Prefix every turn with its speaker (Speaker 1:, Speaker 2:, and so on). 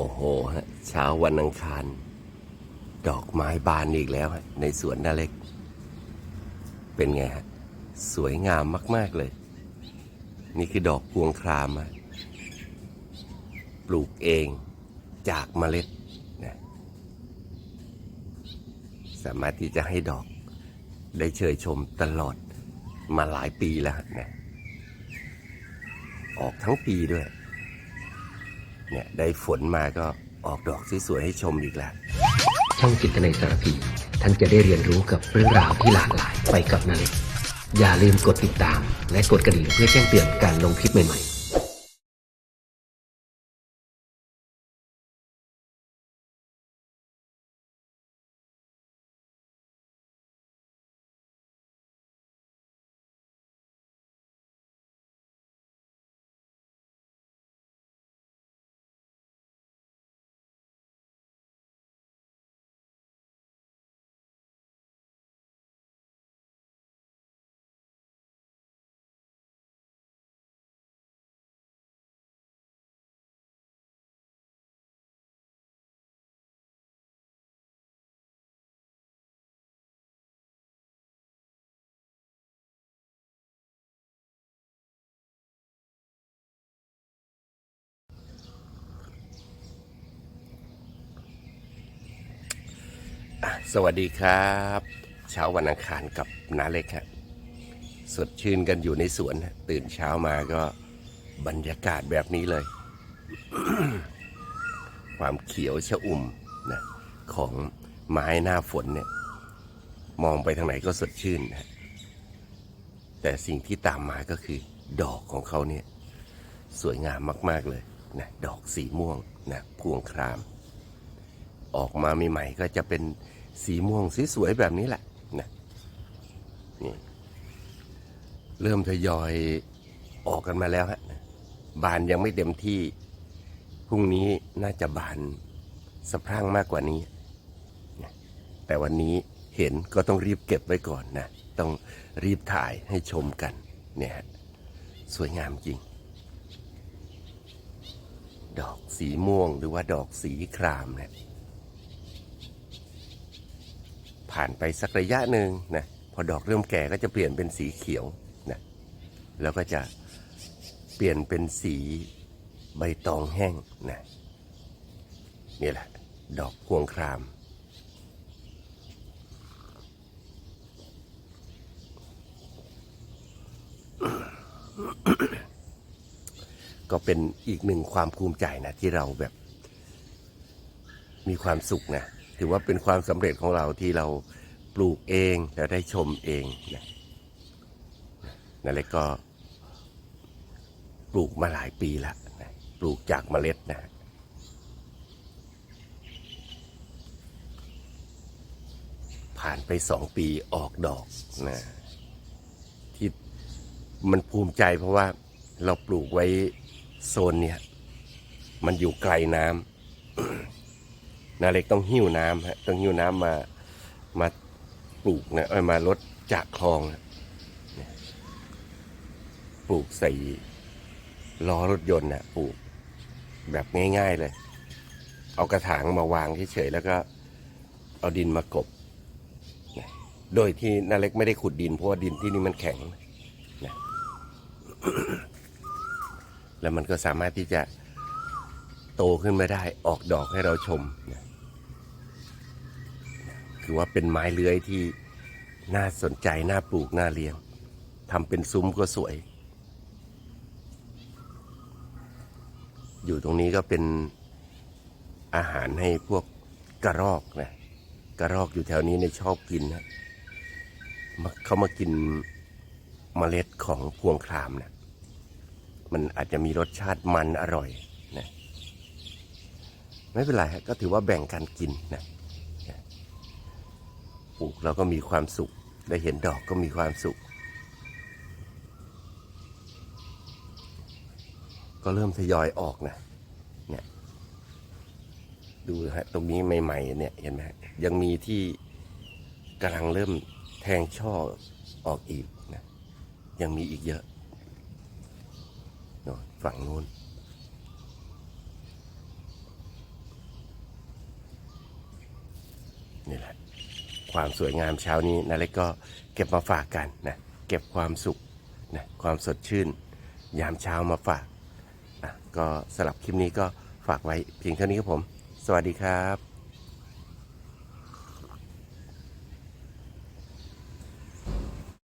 Speaker 1: โอ้โหฮะเช้าวันอังคาร ดอกไม้บานอีกแล้วฮะในสวนนาเล็ก เป็นไงฮะ สวยงามมาก ๆ เลย นี่คือดอกพวงครามฮะปลูกเองจากเมล็ดนะสามารถที่จะให้ดอกได้เชยชมตลอดมาหลายปีแล้วนะออกทั้งปีด้วย เนี่ยได้ฝนมาก็ออกดอกสวยๆให้ชมอีกแล้ว
Speaker 2: ช่องจิตในสารพีท่านจะได้เรียนรู้กับเรื่องราวที่หลากหลายไปกับนาเล็กอย่าลืมกดติดตาม และกดกระดิ่งเพื่อแจ้งเตือนการลงคลิปใหม่ๆ
Speaker 1: สวัสดีครับ เช้าวันอังคารกับน้าเล็กฮะสดชื่นกันอยู่ในสวน ตื่นเช้ามาก็บรรยากาศแบบนี้เลย ความเขียวชะอุ่มนะของไม้หน้าฝนเนี่ย มองไปทางไหนก็สดชื่นนะแต่สิ่งที่ตามมาก็คือ ดอกของเขาเนี่ย สวยงามมาก ๆเลยนะดอกสีม่วงนะพวงคราม ออกมาใหม่ๆก็จะเป็น สีม่วงสวยๆแบบนี้แหละนะนี่เริ่มทยอยออกกันมาแล้วฮะบานยังไม่เต็มที่พรุ่งนี้น่าจะบานสะพรั่งมากกว่านี้นะแต่วันนี้เห็นก็ต้องรีบเก็บไว้ก่อนนะต้องรีบถ่ายให้ชมกันเนี่ยสวยงามจริง ดอกสีม่วงหรือว่าดอกสีครามเนี่ย ผ่านไปสักระยะหนึ่งนะพอดอกเริ่มแก่ก็จะเปลี่ยนเป็นสีเขียวนะแล้วก็จะเปลี่ยนเป็นสีใบตองแห้งนะนี่แหละ ดอกพวงคราม ก็เป็นอีกหนึ่งความภูมิใจนะ ที่เราแบบมีความสุขนะ ถือว่าเป็นความสำเร็จของเราที่เราปลูกเองและได้ชมเองนะนั่นแหละก็ปลูกมาหลายปีแล้วนะปลูกจากเมล็ดนะผ่านไปสองปีออกดอกนะที่มันภูมิใจเพราะว่าเราปลูกไว้โซนเนี้ยมันอยู่ไกลน้ำ นาเล็กต้องหิ้วน้ำฮะต้องหิ้วน้ำมามาปลูกนะเอ้มาลดจากคลองนะปลูกใส่ล้อรถยนต์นะปลูกแบบง่ายๆเลย เอากระถางมาวางเฉยๆแล้วก็เอาดินมากบนะโดยที่นาเล็กไม่ได้ขุดดินเพราะว่าดินที่นี่มันแข็งนะแล้วมันก็สามารถที่จะโตขึ้นมาได้ออกดอกให้เราชมนะือว่าเป็นไม้เลื้อยที่น่าสนใจ น่าปลูก น่าเลี้ยงทำเป็นซุ้มก็สวย อยู่ตรงนี้ก็เป็นอาหารให้พวกกระรอกนะกระรอกอยู่แถวนี้เนี่ยชอบกินนะเขามากินเมล็ดของพวงครามนะมันอาจจะมีรสชาติมันอร่อยนะไม่เป็นไรฮะก็ถือว่าแบ่งกันกินนะ ลูกเราก็มีความสุข ได้เห็นดอกก็มีความสุข ก็เริ่มทยอยออกนะเนี่ยดูฮะตรงนี้ใหม่ๆเนี่ยเห็นไหมยังมีที่กำลังเริ่มแทงช่อออกอีกนะยังมีอีกเยอะฝั่งนู้นนี่แหละ ความสวยงามเช้านี้นาเล็กก็เก็บมาฝากกันนะเก็บความสุขนะความสดชื่น ยามเช้ามาฝากนะก็สลับคลิปนี้ก็ฝากไว้เพียงเท่านี้ครับผม สวัสดีครับ